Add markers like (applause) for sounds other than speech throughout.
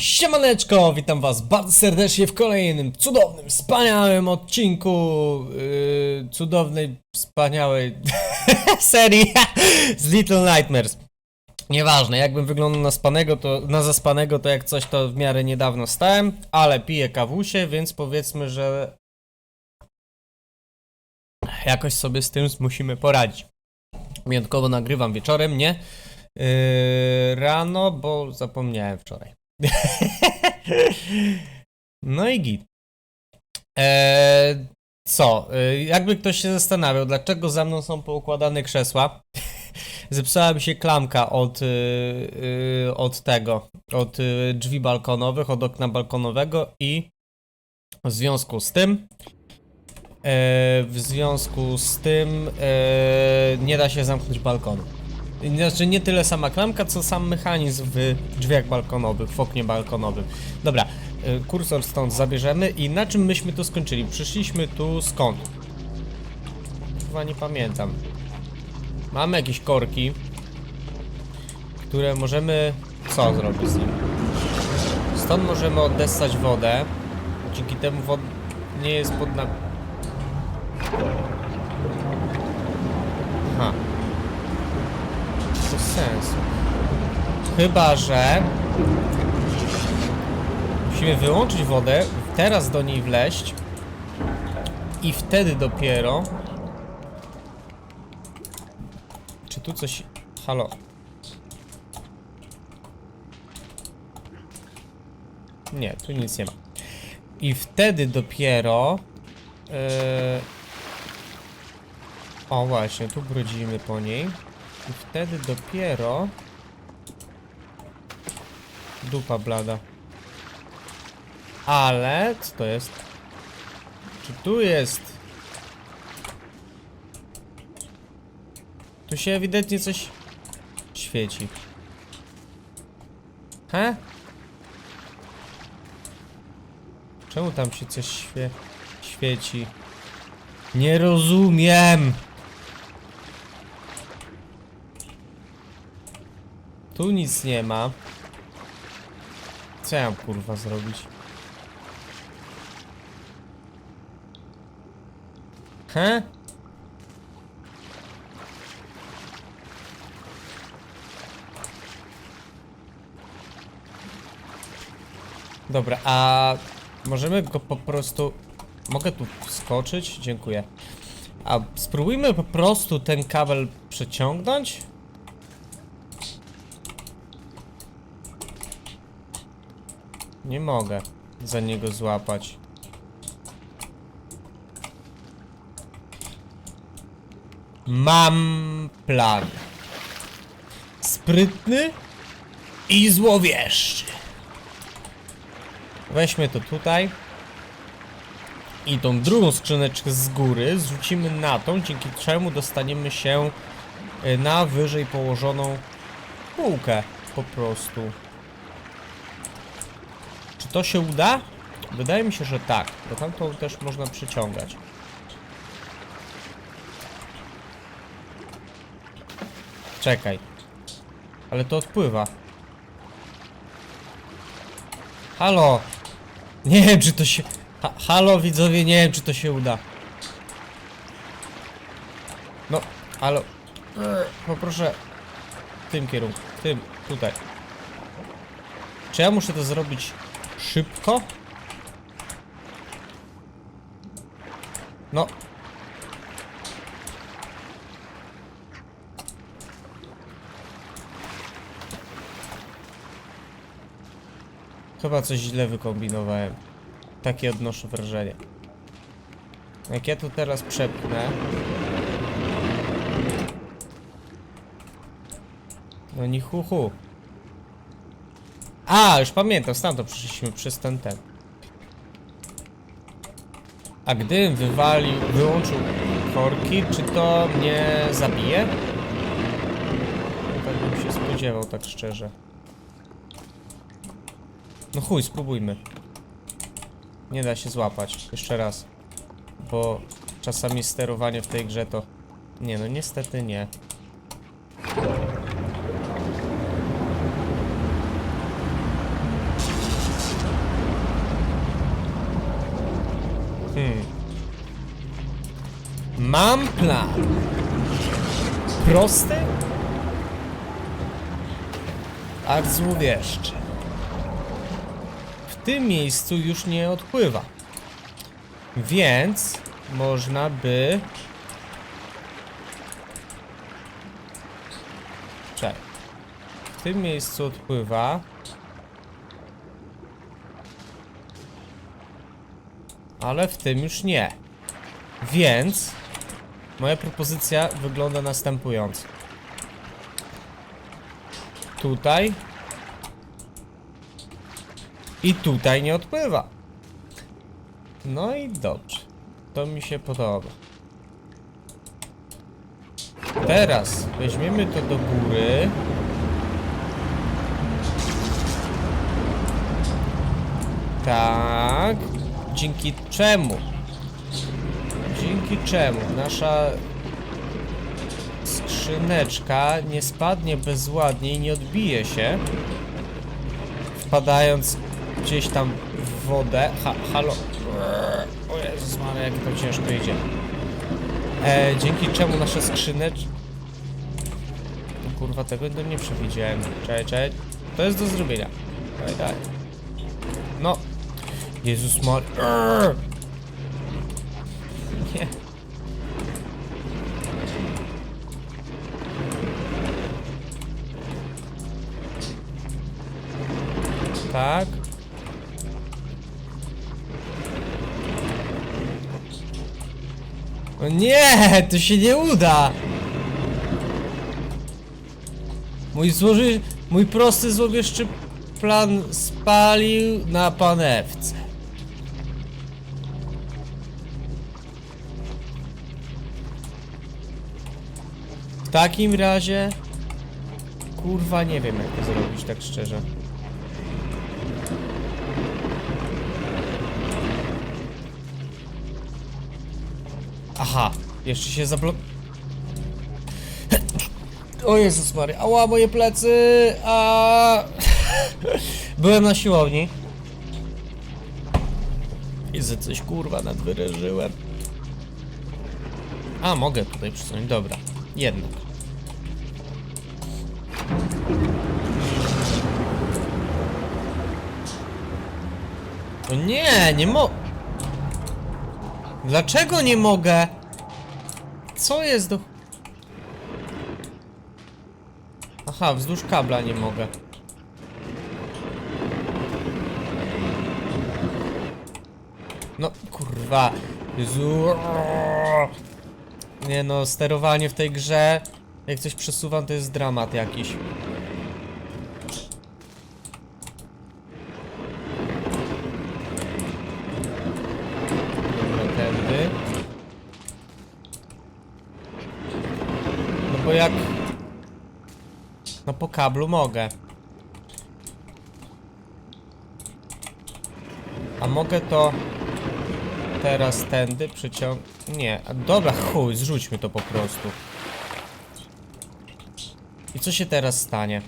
Siemaneczko, witam was bardzo serdecznie w kolejnym cudownym, wspaniałym odcinku yy, cudownej, wspaniałej (laughs) serii z Little Nightmares. Nieważne, jakbym wyglądał na spanego, to na zaspanego, to jak coś to w miarę niedawno stałem, ale piję kawusie, więc powiedzmy, że jakoś sobie z tym musimy poradzić. Wyjątkowo nagrywam wieczorem, nie? Yy, rano, bo zapomniałem wczoraj. (laughs) no i git. Eee, co? Eee, jakby ktoś się zastanawiał, dlaczego za mną są poukładane krzesła, (laughs) zepsuła mi się klamka od, yy, yy, od tego, od yy, drzwi balkonowych, od okna balkonowego i w związku z tym e, w związku z tym e, nie da się zamknąć balkonu. Znaczy nie tyle sama klamka, co sam mechanizm w drzwiach balkonowych, w oknie balkonowym. Dobra, e, kursor stąd zabierzemy i na czym myśmy tu skończyli? Przyszliśmy tu skąd? Chyba nie pamiętam. Mamy jakieś korki, które możemy... co zrobić z nim? Stąd możemy oddessać wodę. Dzięki temu wod nie jest pod na... Aha. Bez sensu. Chyba, że... Musimy wyłączyć wodę, teraz do niej wleść i wtedy dopiero... Czy tu coś... Halo? Nie, tu nic nie ma. I wtedy dopiero... Yy... O właśnie, tu brodzimy po niej. I wtedy dopiero... Dupa blada. Ale... Co to jest? Czy tu jest... Tu się ewidentnie coś... Świeci. He? Czemu tam się coś świe... świeci? Nie rozumiem! Tu nic nie ma. Co ja mam kurwa zrobić? He? Dobra, a możemy go po prostu... Mogę tu wskoczyć? Dziękuję. A spróbujmy po prostu ten kabel przeciągnąć? Nie mogę za niego złapać. Mam plan. Sprytny i złowieszczy. Weźmy to tutaj. I tą drugą skrzyneczkę z góry zrzucimy na tą, dzięki czemu dostaniemy się y, na wyżej położoną półkę po prostu. To się uda? Wydaje mi się, że tak, bo tamtą też można przyciągać. Czekaj. Ale to odpływa. Halo! Nie wiem, czy to się... Ha halo, widzowie, nie wiem, czy to się uda. No, halo. Poproszę w tym kierunku, w tym, tutaj. Czy ja muszę to zrobić szybko? No. Chyba coś źle wykombinowałem. Takie odnoszę wrażenie. Jak ja to teraz przepchnę... No ni hu hu. A, już pamiętam, stamtąd przyszliśmy przez ten ten. A gdybym wywalił, wyłączył korki, czy to mnie zabije? Tak bym się spodziewał, tak szczerze. No chuj, spróbujmy. Nie da się złapać. Jeszcze raz. Bo czasami sterowanie w tej grze to... Nie no, niestety nie. Prosty? A złowieszczy. W tym miejscu już nie odpływa. Więc można by... Czekaj. W tym miejscu odpływa. Ale w tym już nie. Więc moja propozycja wygląda następująco. Tutaj i tutaj nie odpływa. No i dobrze. To mi się podoba. Teraz weźmiemy to do góry. Tak. Dzięki czemu? Dzięki czemu nasza skrzyneczka nie spadnie bezładnie i nie odbije się, wpadając gdzieś tam w wodę. Ha, halo. O Jezus Maria, jak to ciężko idzie. E, dzięki czemu nasza skrzyneczka... Kurwa, tego nie przewidziałem. Czekaj, czekaj. To jest do zrobienia. Daj, daj. No. Jezus Maria. Tak. O nie, to się nie uda. Mój złoży... Mój prosty złowieszczy plan spalił na panewce. W takim razie... Kurwa, nie wiem jak to zrobić, tak szczerze. Aha, jeszcze się zablok... O Jezus Mary, ała moje plecy, a (laughs) Byłem na siłowni. I ze coś kurwa nadwyrężyłem. A, mogę tutaj przysunąć, dobra. Jednak. O nie, nie mo... Dlaczego nie mogę? Co jest do... Aha, wzdłuż kabla nie mogę. No, kurwa. Jezu. Nie no, sterowanie w tej grze, jak coś przesuwam, to jest dramat jakiś. Dobra, tędy. No bo jak... No po kablu mogę. A mogę to teraz tędy przyciąg... Nie, dobra, chuj, zrzućmy to po prostu. I co się teraz stanie?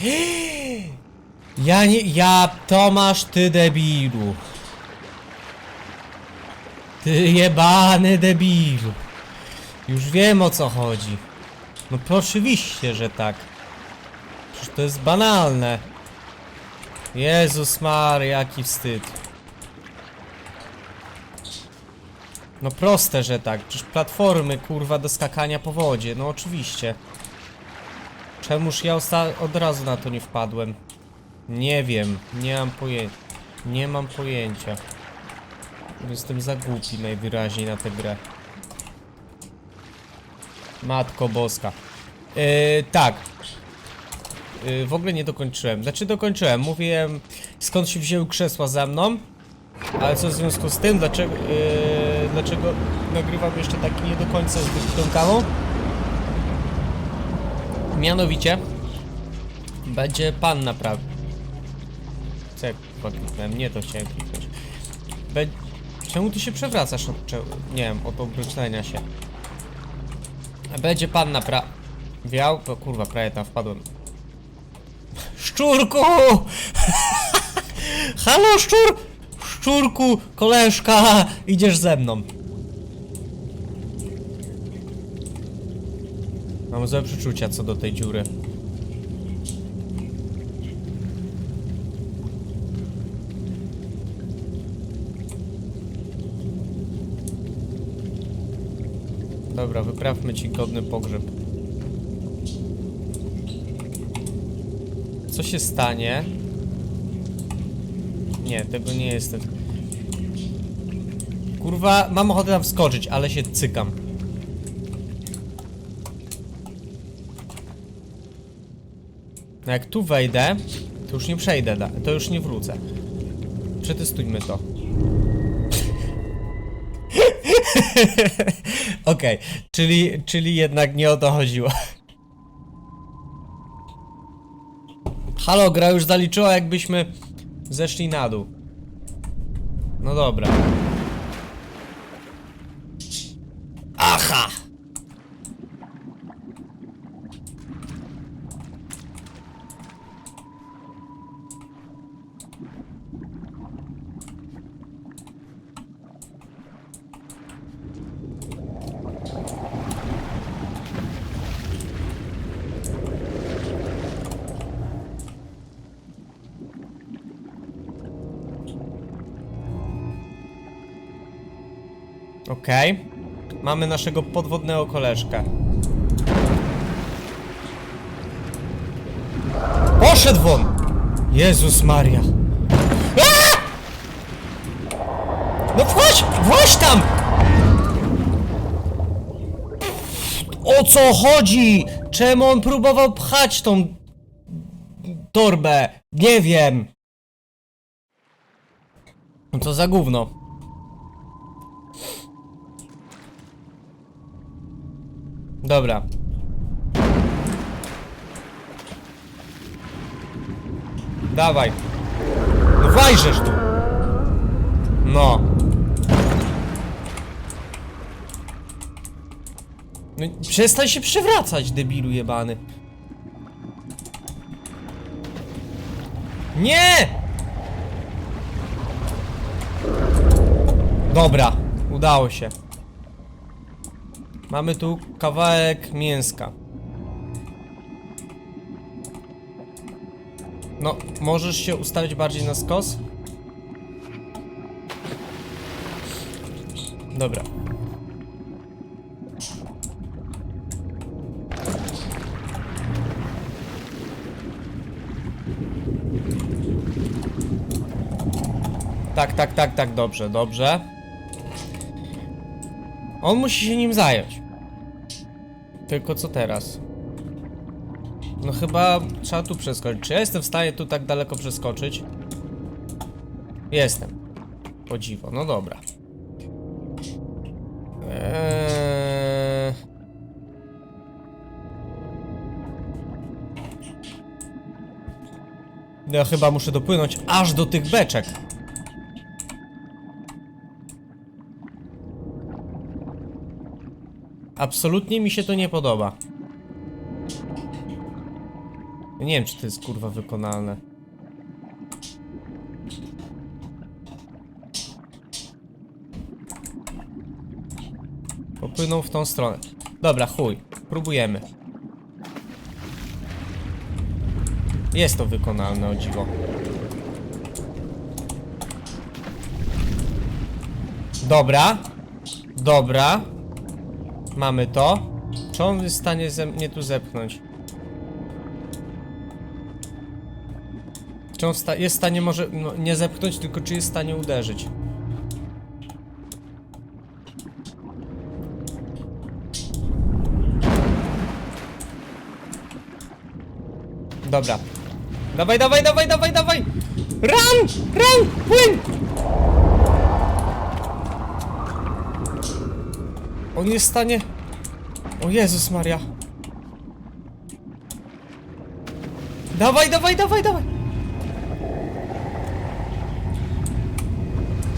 (gasps) Ja nie... Ja... Tomasz, ty debilu. Ty jebany debilu. Już wiem o co chodzi. No oczywiście, że tak. Przecież to jest banalne. Jezus Maria, jaki wstyd. No proste, że tak. Przecież platformy, kurwa, do skakania po wodzie. No oczywiście. Czemuż ja od razu na to nie wpadłem? Nie wiem. Nie mam pojęcia. Nie mam pojęcia. Jestem za głupi najwyraźniej na tę grę. Matko boska. Yy, tak. Yy, w ogóle nie dokończyłem. Znaczy dokończyłem. Mówiłem skąd się wzięły krzesła za mną. Ale co w związku z tym, dlaczego, yy, dlaczego nagrywam jeszcze taki nie do końca z wykąkawą? Mianowicie będzie pan naprawdę. Co jak? Nie to chciałem kliknąć. Be Czemu ty się przewracasz Nie wiem, od obrócenia się. Będzie pan naprawiał. To kurwa, prawie tam wpadłem. Szczurku! (laughs) Halo, szczur! Szczurku, koleżka, idziesz ze mną. Mam złe przeczucia co do tej dziury. Dobra, wyprawmy ci godny pogrzeb. Co się stanie? Nie, tego nie jestem. Kurwa, mam ochotę tam wskoczyć, ale się cykam. No jak tu wejdę, to już nie przejdę, to już nie wrócę. Przetestujmy to. (laughs) Okej, czyli, czyli jednak nie o to chodziło. Halo, gra już zaliczyła, jakbyśmy zeszli na dół. No dobra. Aha! Okej. Mamy naszego podwodnego koleżkę. Poszedł won! Jezus Maria. Aaa! No wchodź! Wchodź tam! O co chodzi? Czemu on próbował pchać tą torbę? Nie wiem. No to za gówno. Dobra. Dawaj. No wajrzesz tu. No. No przestań się przewracać, debilu jebany. Nie! Dobra, udało się. Mamy tu kawałek mięska. No, możesz się ustawić bardziej na skos? Dobra. Tak, tak, tak, tak, dobrze, dobrze. On musi się nim zająć. Tylko co teraz? No chyba trzeba tu przeskoczyć. Czy ja jestem w stanie tu tak daleko przeskoczyć? Jestem. O dziwo, no dobra. Eee... Ja chyba muszę dopłynąć aż do tych beczek. Absolutnie mi się to nie podoba. Nie wiem, czy to jest kurwa wykonalne. Popłynął w tą stronę. Dobra, chuj. Próbujemy. Jest to wykonalne, o dziwo. Dobra. Dobra. Mamy to. Czy on jest w stanie mnie tu zepchnąć? Czy on sta jest w stanie może no, nie zepchnąć, tylko czy jest w stanie uderzyć? Dobra. Dawaj, dawaj, dawaj, dawaj, dawaj! Run! Run! Płyn! On jest w stanie... O Jezus Maria. Dawaj, dawaj, dawaj, dawaj!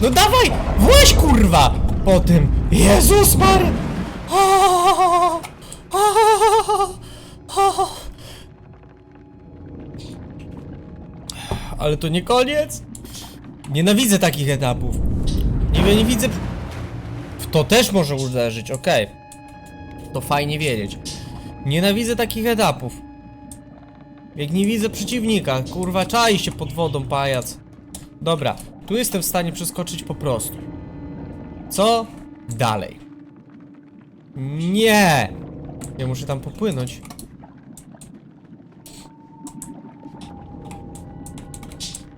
No dawaj! Właź kurwa! Po tym! Jezus Maria! Ale to nie koniec! Nienawidzę takich etapów. Nie, nie widzę... To też może uderzyć, okej. To fajnie wiedzieć. Nienawidzę takich etapów. Jak nie widzę przeciwnika, kurwa, czai się pod wodą, pajac. Dobra, tu jestem w stanie przeskoczyć po prostu. Co dalej? Nie! Ja muszę tam popłynąć.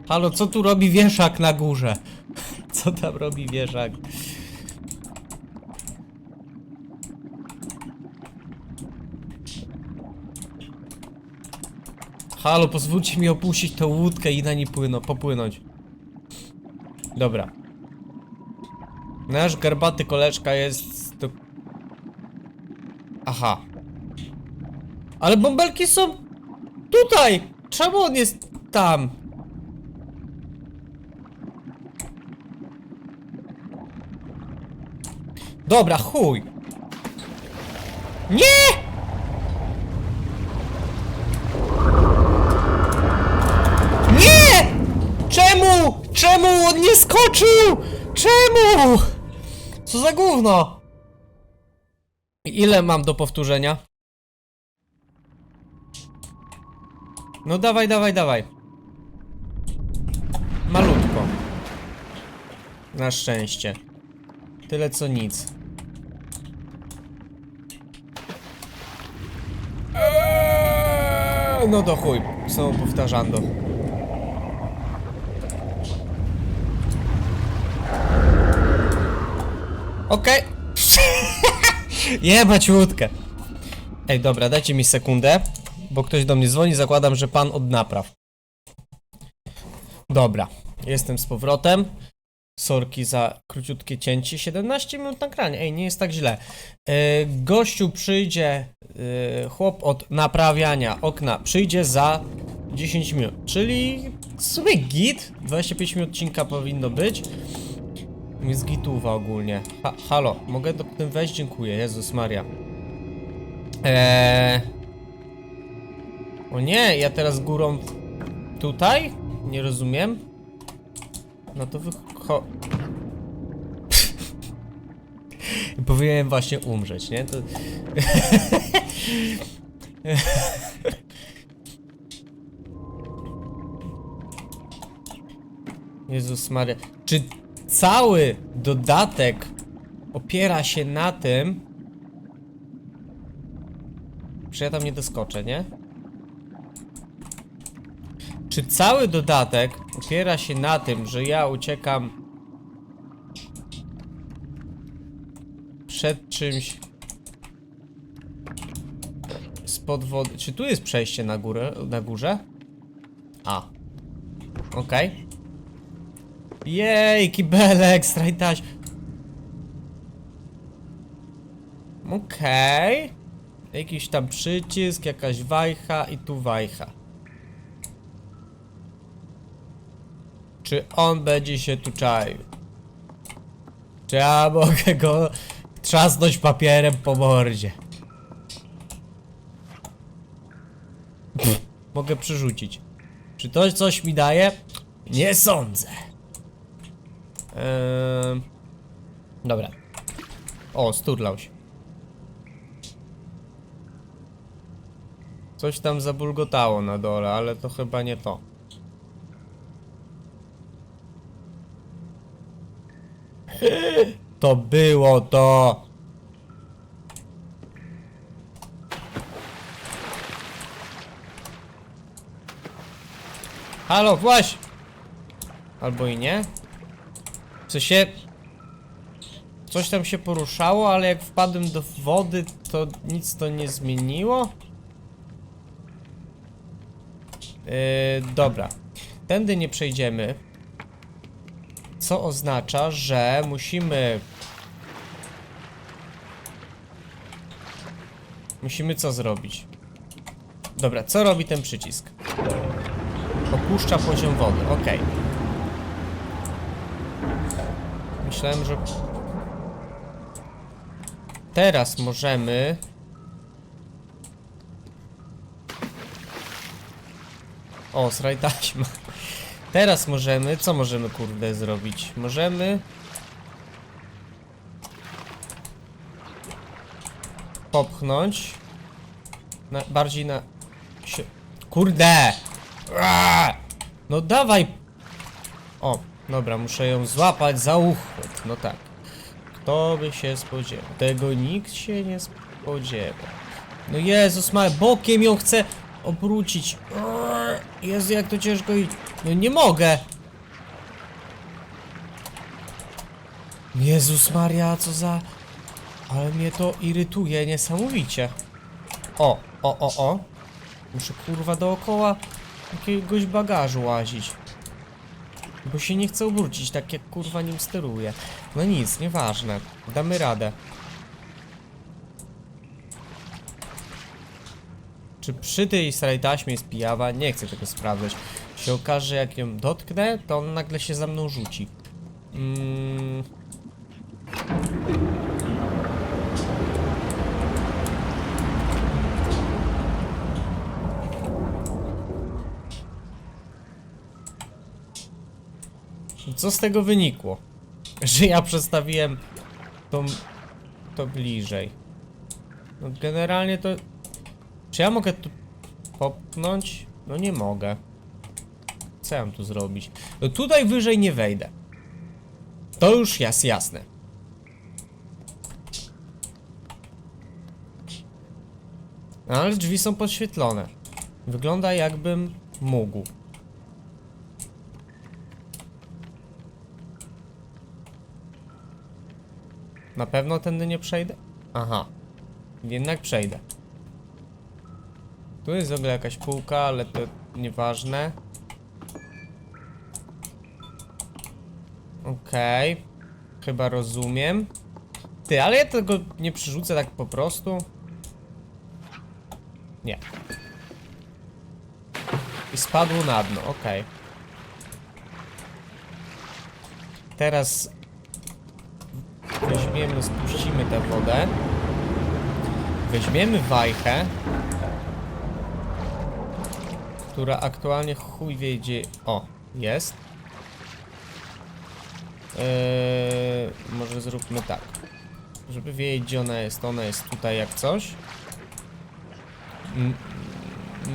Halo, co tu robi wieszak na górze? (laughs) Co tam robi wieszak? Halo, pozwólcie mi opuścić tą łódkę i na niej płyno, popłynąć. Dobra. Nasz garbaty koleżka jest... Aha. Ale bąbelki są... Tutaj! Czemu on jest tam? Dobra, chuj. Nie! Czemu? On nie skoczył? Czemu? Co za gówno? Ile mam do powtórzenia? No dawaj, dawaj, dawaj. Malutko. Na szczęście. Tyle co nic. Eee, No do chuj, są powtarzando. Okej. (laughs) Jebać łódkę. Ej, dobra, dajcie mi sekundę, bo ktoś do mnie dzwoni, zakładam, że pan od napraw. Dobra, jestem z powrotem. Sorki za króciutkie cięcie. 17 minut nagrania. Ej, nie jest tak źle. Yy, gościu przyjdzie, yy, chłop od naprawiania okna przyjdzie za 10 minut. Czyli w sumie git. 25 minut odcinka powinno być. Jest gituwa ogólnie. Ha, halo, mogę do tym wejść? Dziękuję. Jezus Maria. Eee... O nie, ja teraz górą tutaj? Nie rozumiem. No to wycho... (laughs) Powinienem właśnie umrzeć, nie? To... (laughs) Jezus Maria. Czy cały dodatek opiera się na tym, że ja tam nie doskoczę, nie? Czy cały dodatek opiera się na tym, że ja uciekam przed czymś spod wody? Czy tu jest przejście na górę, na górze? A. Okej. Jej, kibelek, strajtaś. Okej. Jakiś tam przycisk, jakaś wajcha i tu wajcha. Czy on będzie się tu czaił? Czy ja mogę go trzasnąć papierem po mordzie? Pff, mogę przerzucić. Czy to coś mi daje? Nie sądzę. Eee... Dobra. O, sturlał się. Coś tam zabulgotało na dole, ale to chyba nie to. (laughs) To było to. Halo, właśnie. Albo i nie. W sensie... Coś tam się poruszało, ale jak wpadłem do wody, to nic to nie zmieniło. Yy, dobra. Tędy nie przejdziemy. Co oznacza, że musimy... Musimy co zrobić? Dobra, co robi ten przycisk? Opuszcza poziom wody, okej. Myślałem, że... Teraz możemy... O, sraj taśma. Teraz możemy, co możemy kurde zrobić? Możemy... Popchnąć. Na, bardziej na... Kurde! No dawaj! O, dobra, muszę ją złapać za uchwyt. No tak. Kto by się spodziewał? Tego nikt się nie spodziewał. No Jezus ma bokiem ją chcę obrócić. Jezu, jak to ciężko iść. No nie mogę. Jezus Maria, co za... Ale mnie to irytuje niesamowicie. O, o, o, o. Muszę kurwa dookoła jakiegoś bagażu łazić. Bo się nie chcę obrócić, tak jak kurwa nim steruję. No nic, nieważne. Damy radę. Czy przy tej starej taśmie jest pijawa? Nie chcę tego sprawdzać. Się okaże, jak ją dotknę, to on nagle się za mną rzuci. Mm. Co z tego wynikło? Że ja przestawiłem to, bliżej. No generalnie to... Czy ja mogę tu popchnąć? No nie mogę. Co ja mam tu zrobić? No tutaj wyżej nie wejdę. To już jest jasne. No, ale drzwi są podświetlone. Wygląda jakbym mógł. Na pewno tędy nie przejdę? Aha. Jednak przejdę. Tu jest w ogóle jakaś półka, ale to nieważne. Okej. Chyba rozumiem. Ty, ale ja tego nie przyrzucę tak po prostu. Nie. I spadło na dno, okej. Teraz weźmiemy, spuścimy tę wodę. Weźmiemy wajchę, która aktualnie chuj wie gdzie... O, jest. Eee, może zróbmy tak. Żeby wiedzieć gdzie ona jest, ona jest tutaj jak coś.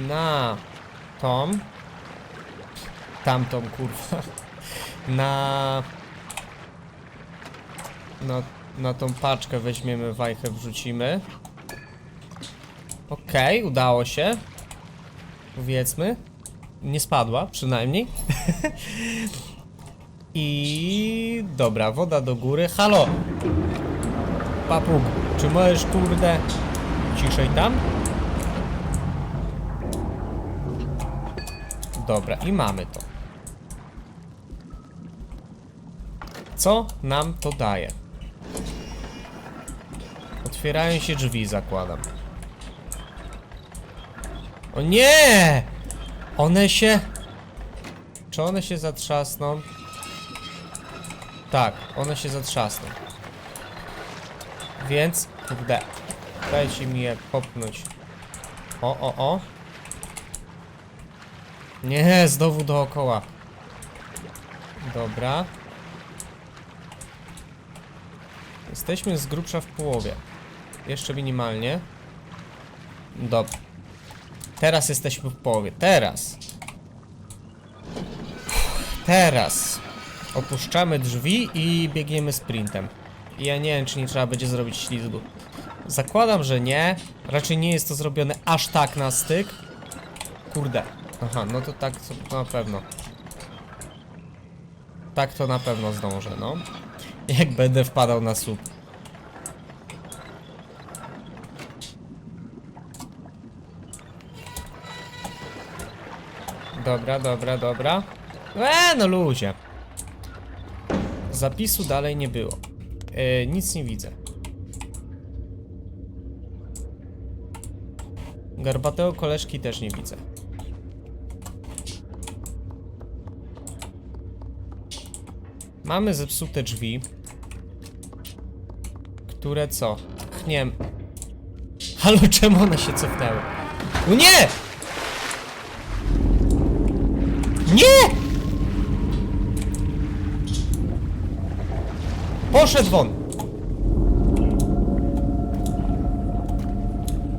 Na tą. Tamtą kurwa. (laughs) Na... Na, na tą paczkę weźmiemy wajchę, wrzucimy. Okej, udało się. Powiedzmy. Nie spadła, przynajmniej. (laughs) I dobra, woda do góry. Halo! Papug, czy możesz kurde ciszej tam? Dobra, i mamy to. Co nam to daje? Otwierają się drzwi, zakładam. O nie! One się... Czy one się zatrzasną? Tak, one się zatrzasną. Więc, kurde, dajcie mi je popchnąć. O, o, o. Nie, znowu dookoła. Dobra. Jesteśmy z grubsza w połowie. Jeszcze minimalnie. Dobra. Teraz jesteśmy w połowie. Teraz. Teraz. Opuszczamy drzwi i biegniemy sprintem. I Ja nie wiem, czy nie trzeba będzie zrobić ślizgu. Zakładam, że nie. Raczej nie jest to zrobione aż tak na styk. Kurde. Aha, no to tak to na pewno. Tak to na pewno zdążę, no. Jak będę wpadał na słup. Dobra, dobra, dobra. Eee, no luzie. Zapisu dalej nie było. E, nic nie widzę. Garbatego koleżki też nie widzę. Mamy zepsute drzwi. Które co? Chniem. Halo, czemu one się cofnęły? No nie! Nie! Poszedł won!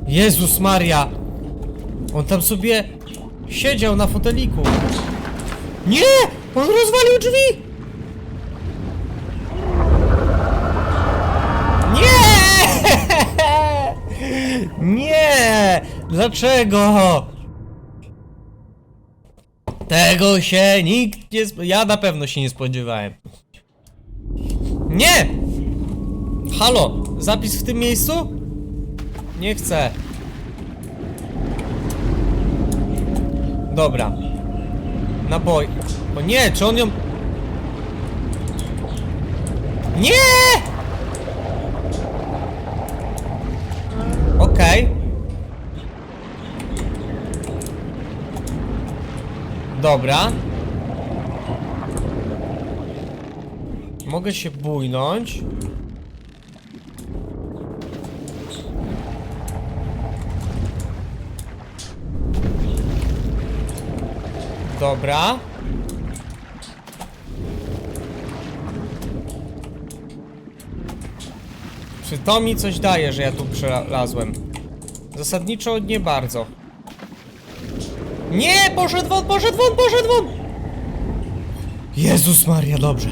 Jezus Maria! On tam sobie siedział na foteliku. Nie! On rozwalił drzwi! Nie! (laughs) Nie! Dlaczego? Tego się nikt nie Ja na pewno się nie spodziewałem. Nie! Halo, zapis w tym miejscu? Nie chcę. Dobra. Naboj. O nie, czy on ją... Nie! Okej. Dobra. Mogę się bójnąć. Dobra. Czy to mi coś daje, że ja tu przelazłem? Zasadniczo nie bardzo. Nie! Poszedł won, poszedł won, poszedł won! Jezus Maria, dobrze.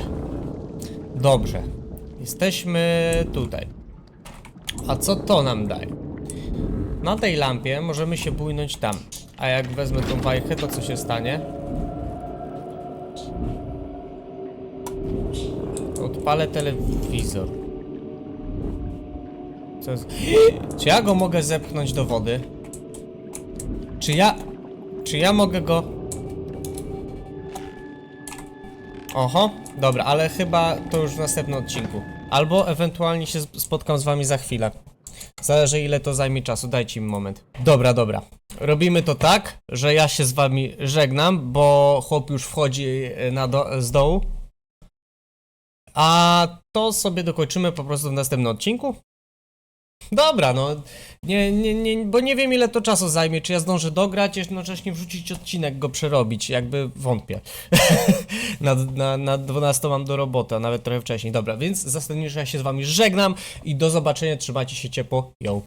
Dobrze. Jesteśmy tutaj. A co to nam daje? Na tej lampie możemy się bójnąć tam. A jak wezmę tą wajchę, to co się stanie? Odpalę telewizor. Co jest? Czy ja go mogę zepchnąć do wody? Czy ja... Czy ja mogę go... Oho, dobra, ale chyba to już w następnym odcinku. Albo ewentualnie się sp- spotkam z wami za chwilę. Zależy ile to zajmie czasu, dajcie mi moment. Dobra, dobra. Robimy to tak, że ja się z wami żegnam, bo chłop już wchodzi e, na do z dołu. A to sobie dokończymy po prostu w następnym odcinku. Dobra, no. Nie, nie, nie, bo nie wiem ile to czasu zajmie, czy ja zdążę dograć, jednocześnie wrzucić odcinek, go przerobić, jakby wątpię. (laughs) na, na, na 12 mam do roboty, a nawet trochę wcześniej. Dobra, więc zasadniczo ja się z wami żegnam i do zobaczenia, trzymajcie się ciepło, yo.